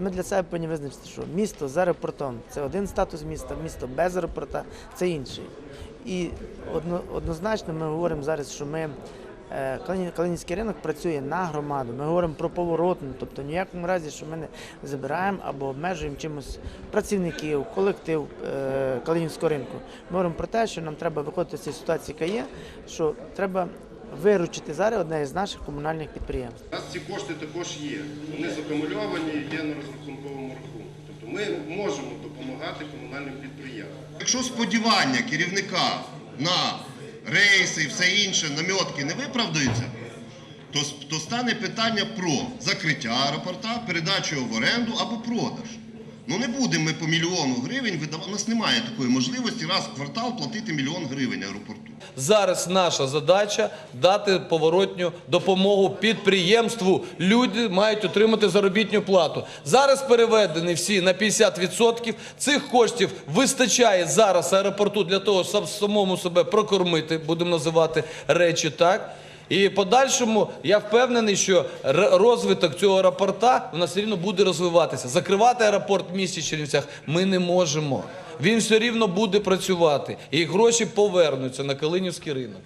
Ми для себе повинні визначити, що місто з аеропортом це один статус міста, місто без аеропорта це інший. І одно, однозначно ми говоримо зараз, що ми е, Калинівський ринок працює на громаду. Ми говоримо про поворотну, тобто ніякому разі, що ми не забираємо або обмежуємо чимось працівників, колектив е, Калинівського ринку. Ми говоримо про те, що нам треба виходити з цієї ситуації, яка є, що треба виручити зараз одне із наших комунальних підприємств. У нас ці кошти також є. Вони закумульовані, є на розрахунковому рахунку. Тобто ми можемо допомагати комунальним підприємствам. Якщо сподівання керівника на рейси і все інше, намітки не виправдаються, то, то стане питання про закриття аеропорта, передачу його в оренду або продаж. Ну не будемо ми по мільйону гривень видавати. У нас немає такої можливості раз в квартал платити мільйон гривень аеропорту. Зараз наша задача дати поворотню допомогу підприємству. Люди мають отримати заробітну плату. Зараз переведені всі на 50%. Цих коштів вистачає зараз аеропорту для того, щоб самому себе прокормити, будемо називати речі так. І подальшому я впевнений, що розвиток цього аеропорта у нас все рівно буде розвиватися. Закривати аеропорт в місті Чернівцях ми не можемо. Він все рівно буде працювати, і гроші повернуться на Калинівський ринок.